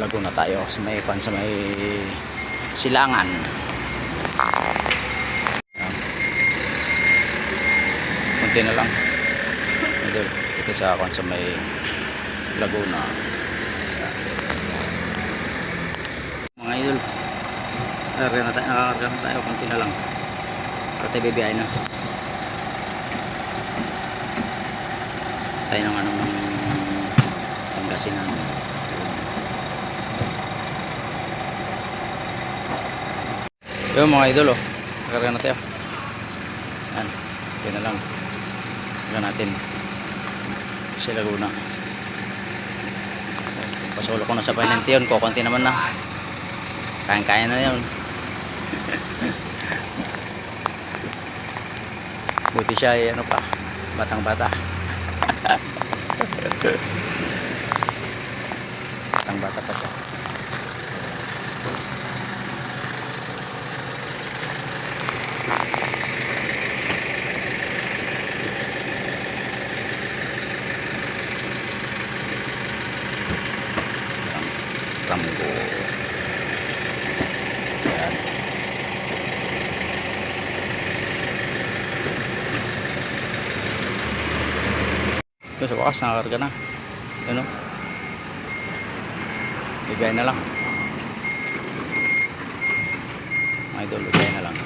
Laguna tayo sa may pan sa may silangan. Kunti na lang. Idol, ito sa kon sa may Laguna. Mga idol, karga na tayo, nakakarga na tayo, kunti na lang. Pati bibiyay na. Tayo ng anong Pangasinan. Yung mga idol oh, nakakarga na tayo. Yan, yun na lang. Karga natin. Si Laguna. Pasulo ko na sa panente yun, kukunti naman na. Kain-kain na yun. Buti siya ay ano pa, batang bata. batang bata pa siya. Rambo. Yan. Ito sa wakas, nakakarga na. Ano? Bigay na lang. Idol, bigay na lang.